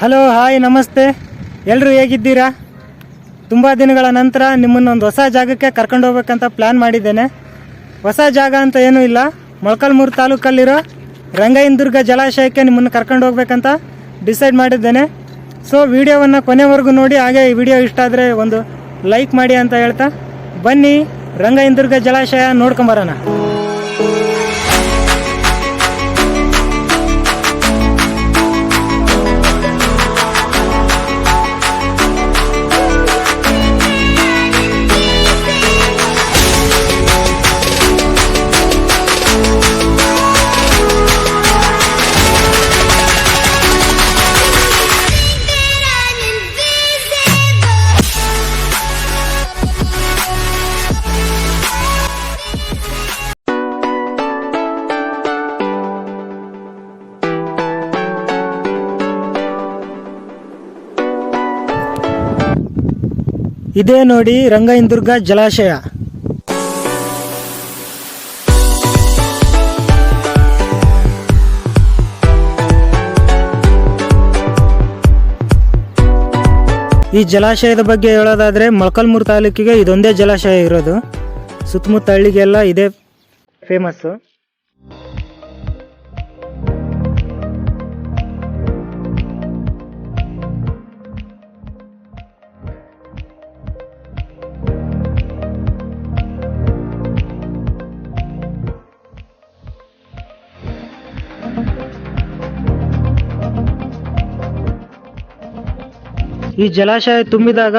Hello, hi, ನಮಸ್ತೆ. ಎಲ್ಲರೂ ಹೇಗಿದ್ದೀರಾ? ತುಂಬ ದಿನಗಳ ನಂತರ ನಿಮ್ಮನ್ನು ಒಂದು ಹೊಸ ಜಾಗಕ್ಕೆ ಕರ್ಕೊಂಡು ಹೋಗ್ಬೇಕಂತ ಪ್ಲ್ಯಾನ್ ಮಾಡಿದ್ದೇನೆ. ಹೊಸ ಜಾಗ ಅಂತ ಏನೂ ಇಲ್ಲ. ಮೊಳಕಾಲ್ಮೂರು ತಾಲೂಕಲ್ಲಿರೋ ರಂಗೈನದುರ್ಗ ಜಲಾಶಯಕ್ಕೆ ನಿಮ್ಮನ್ನು ಕರ್ಕೊಂಡು ಹೋಗ್ಬೇಕಂತ ಡಿಸೈಡ್ ಮಾಡಿದ್ದೇನೆ. ಸೊ ವಿಡಿಯೋವನ್ನು ಕೊನೆವರೆಗೂ ನೋಡಿ, ಹಾಗೆ ಈ ವಿಡಿಯೋ ಇಷ್ಟ ಆದರೆ ಒಂದು ಲೈಕ್ ಮಾಡಿ ಅಂತ ಹೇಳ್ತಾ ಬನ್ನಿ. ರಂಗೈನದುರ್ಗ ಜಲಾಶಯ ನೋಡ್ಕೊಂಬರೋಣ ಇದೇ ನೋಡಿ ರಂಗೈನದುರ್ಗ ಜಲಾಶಯ. ಈ ಜಲಾಶಯದ ಬಗ್ಗೆ ಹೇಳೋದಾದ್ರೆ ಮೊಳಕಲ್ಮೂರು ತಾಲೂಕಿಗೆ ಇದೊಂದೇ ಜಲಾಶಯ ಇರೋದು. ಸುತ್ತಮುತ್ತ ಹಳ್ಳಿಗೆಲ್ಲ ಇದೇ ಫೇಮಸ್ಸು ಈ ಜಲಾಶಯ ತುಂಬಿದಾಗ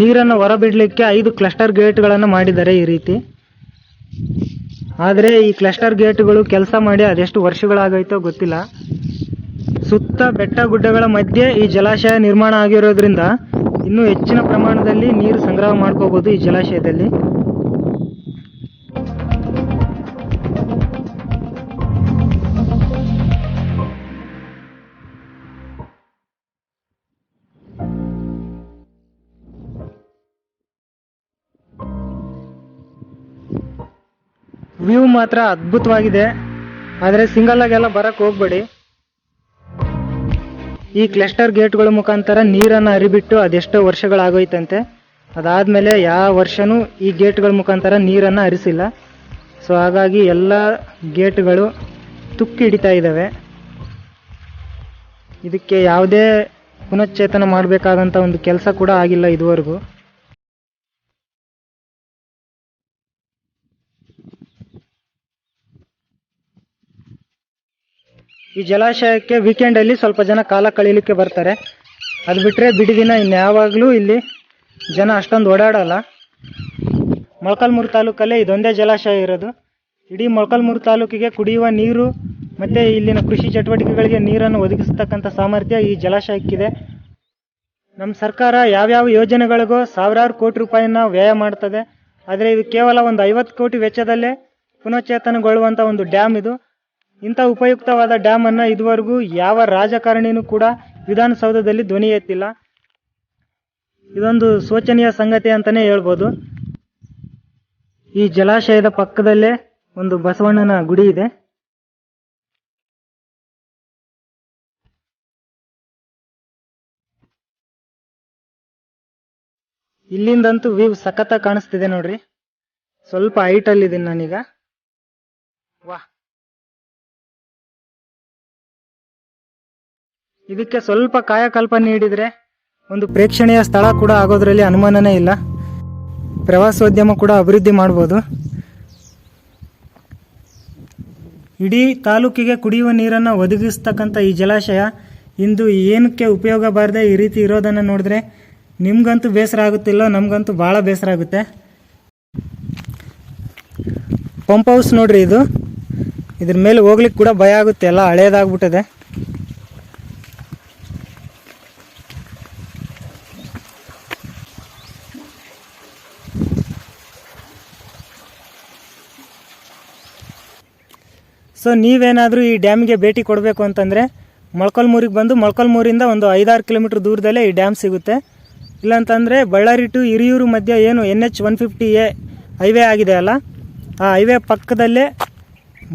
ನೀರನ್ನು ಹೊರಬಿಡಲಿಕ್ಕೆ ಐದು ಕ್ಲಸ್ಟರ್ ಗೇಟ್ಗಳನ್ನು ಮಾಡಿದ್ದಾರೆ ಈ ರೀತಿ. ಆದರೆ ಈ ಕ್ಲಸ್ಟರ್ ಗೇಟ್ಗಳು ಕೆಲಸ ಮಾಡಿ ಅದೆಷ್ಟು ವರ್ಷಗಳಾಗೈತೋ ಗೊತ್ತಿಲ್ಲ. ಸುತ್ತ ಬೆಟ್ಟ ಗುಡ್ಡಗಳ ಮಧ್ಯೆ ಈ ಜಲಾಶಯ ನಿರ್ಮಾಣ ಆಗಿರೋದ್ರಿಂದ ಇನ್ನೂ ಹೆಚ್ಚಿನ ಪ್ರಮಾಣದಲ್ಲಿ ನೀರು ಸಂಗ್ರಹ ಮಾಡ್ಕೋಬಹುದು ಈ ಜಲಾಶಯದಲ್ಲಿ. ವ್ಯೂ ಮಾತ್ರ ಅದ್ಭುತವಾಗಿದೆ. ಆದರೆ ಸಿಂಗಲ್ ಆಗೆಲ್ಲ ಬರಕ್ ಹೋಗ್ಬೇಡಿ. ಈ ಕ್ಲಸ್ಟರ್ ಗೇಟ್ಗಳ ಮುಖಾಂತರ ನೀರನ್ನು ಹರಿಬಿಟ್ಟು ಅದೆಷ್ಟೋ ವರ್ಷಗಳಾಗೋಯ್ತಂತೆ. ಅದಾದ್ಮೇಲೆ ಯಾವ ವರ್ಷನೂ ಈ ಗೇಟ್ಗಳ ಮುಖಾಂತರ ನೀರನ್ನು ಹರಿಸಿಲ್ಲ. ಸೊ ಹಾಗಾಗಿ ಎಲ್ಲ ಗೇಟ್ಗಳು ತುಕ್ಕಿ ಹಿಡಿತಾ ಇದ್ದಾವೆ. ಇದಕ್ಕೆ ಯಾವುದೇ ಪುನಶ್ಚೇತನ ಮಾಡಬೇಕಾದಂಥ ಒಂದು ಕೆಲಸ ಕೂಡ ಆಗಿಲ್ಲ ಇದುವರೆಗೂ. ಈ ಜಲಾಶಯಕ್ಕೆ ವೀಕೆಂಡ್ ಅಲ್ಲಿ ಸ್ವಲ್ಪ ಜನ ಕಾಲ ಕಳೀಲಿಕ್ಕೆ ಬರ್ತಾರೆ. ಅದು ಬಿಟ್ರೆ ಬಿಡಿ ದಿನ ಇನ್ಯಾವಾಗಲೂ ಇಲ್ಲಿ ಜನ ಅಷ್ಟೊಂದು ಓಡಾಡಲ್ಲ. ಮೊಳಕಾಲ್ಮೂರು ತಾಲೂಕಲ್ಲೇ ಇದೊಂದೇ ಜಲಾಶಯ ಇರೋದು. ಇಡೀ ಮೊಳಕಾಲ್ಮೂರು ತಾಲೂಕಿಗೆ ಕುಡಿಯುವ ನೀರು ಮತ್ತೆ ಇಲ್ಲಿನ ಕೃಷಿ ಚಟುವಟಿಕೆಗಳಿಗೆ ನೀರನ್ನು ಒದಗಿಸ್ತಕ್ಕಂಥ ಸಾಮರ್ಥ್ಯ ಈ ಜಲಾಶಯಕ್ಕಿದೆ. ನಮ್ಮ ಸರ್ಕಾರ ಯಾವ್ಯಾವ ಯೋಜನೆಗಳಿಗೋ ಸಾವಿರಾರು ಕೋಟಿ ರೂಪಾಯಿನ ವ್ಯಯ ಮಾಡ್ತದೆ. ಆದರೆ ಇದು ಕೇವಲ ಒಂದು ಐವತ್ತು ಕೋಟಿ ವೆಚ್ಚದಲ್ಲೇ ಪುನಶ್ಚೇತನಗೊಳ್ಳುವಂಥ ಒಂದು ಡ್ಯಾಮ್ ಇದು. ಇಂಥ ಉಪಯುಕ್ತವಾದ ಡ್ಯಾಮ್ ಅನ್ನ ಇದುವರೆಗೂ ಯಾವ ರಾಜಕಾರಣಿನೂ ಕೂಡ ವಿಧಾನಸೌಧದಲ್ಲಿ ಧ್ವನಿ ಎತ್ತಿಲ್ಲ. ಇದೊಂದು ಶೋಚನೀಯ ಸಂಗತಿ ಅಂತಾನೆ ಹೇಳ್ಬೋದು. ಈ ಜಲಾಶಯದ ಪಕ್ಕದಲ್ಲೇ ಒಂದು ಬಸವಣ್ಣನ ಗುಡಿ ಇದೆ. ಇಲ್ಲಿಂದಂತೂ ವ್ಯೂ ಸಖತ್ತ ಕಾಣಿಸ್ತಿದೆ ನೋಡ್ರಿ. ಸ್ವಲ್ಪ ಹೈಟ್ ಅಲ್ಲಿ ಇದೀನಿ ನಾನೀಗ. ವಾಹ್. ಇದಕ್ಕೆ ಸ್ವಲ್ಪ ಕಾಯಕಲ್ಪ ನೀಡಿದರೆ ಒಂದು ಪ್ರೇಕ್ಷಣೀಯ ಸ್ಥಳ ಕೂಡ ಆಗೋದ್ರಲ್ಲಿ ಅನುಮಾನನೇ ಇಲ್ಲ. ಪ್ರವಾಸೋದ್ಯಮ ಕೂಡ ಅಭಿವೃದ್ಧಿ ಮಾಡ್ಬೋದು. ಇಡೀ ತಾಲೂಕಿಗೆ ಕುಡಿಯುವ ನೀರನ್ನು ಒದಗಿಸ್ತಕ್ಕಂಥ ಈ ಜಲಾಶಯ ಇಂದು ಏನಕ್ಕೆ ಉಪಯೋಗ ಬಾರದೆ ಈ ರೀತಿ ಇರೋದನ್ನು ನೋಡಿದ್ರೆ ನಿಮ್ಗಂತೂ ಬೇಸರ ಆಗುತ್ತಿಲ್ಲ, ನಮಗಂತೂ ಭಾಳ ಬೇಸರ ಆಗುತ್ತೆ. ಪಂಪ್ ಹೌಸ್ ನೋಡ್ರಿ ಇದು. ಇದ್ರ ಮೇಲೆ ಹೋಗ್ಲಿಕ್ಕೆ ಕೂಡ ಭಯ ಆಗುತ್ತೆ, ಎಲ್ಲ ಹಳೇದಾಗ್ಬಿಟ್ಟಿದೆ. ಸೊ ನೀವೇನಾದರೂ ಈ ಡ್ಯಾಮ್ಗೆ ಭೇಟಿ ಕೊಡಬೇಕು ಅಂತಂದರೆ ಮೊಳಕಲ್ಮೂರಿಗೆ ಬಂದು ಮೊಳಕಲ್ಮೂರಿಂದ ಒಂದು ಐದಾರು ಕಿಲೋಮೀಟ್ರ್ ದೂರದಲ್ಲೇ ಈ ಡ್ಯಾಮ್ ಸಿಗುತ್ತೆ. ಇಲ್ಲಾಂತಂದರೆ ಬಳ್ಳಾರಿ ಟು ಹಿರಿಯೂರು ಮಧ್ಯೆ ಏನು N H one fifty A highway ಆಗಿದೆ ಅಲ್ಲ? ಆ ಹೈವೇ ಪಕ್ಕದಲ್ಲೇ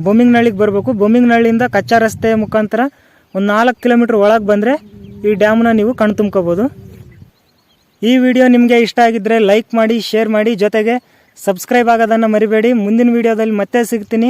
ಬೊಮ್ಮಿಂಗ್ನಳ್ಳಿಗೆ ಬರಬೇಕು. ಬೊಮ್ಮಿಂಗ್ನಳ್ಳಿಯಿಂದ ಕಚ್ಚಾ ರಸ್ತೆ ಮುಖಾಂತರ ಒಂದು ನಾಲ್ಕು ಕಿಲೋಮೀಟ್ರ್ ಒಳಗೆ ಬಂದರೆ ಈ ಡ್ಯಾಮ್ನ ನೀವು ಕಣ್ತುಂಬ್ಕೋಬೋದು. ಈ ವಿಡಿಯೋ ನಿಮಗೆ ಇಷ್ಟ ಆಗಿದ್ದರೆ ಲೈಕ್ ಮಾಡಿ, ಶೇರ್ ಮಾಡಿ. ಜೊತೆಗೆ ಸಬ್ಸ್ಕ್ರೈಬ್ ಆಗೋದನ್ನು ಮರಿಬೇಡಿ. ಮುಂದಿನ ವಿಡಿಯೋದಲ್ಲಿ ಮತ್ತೆ ಸಿಗ್ತೀನಿ.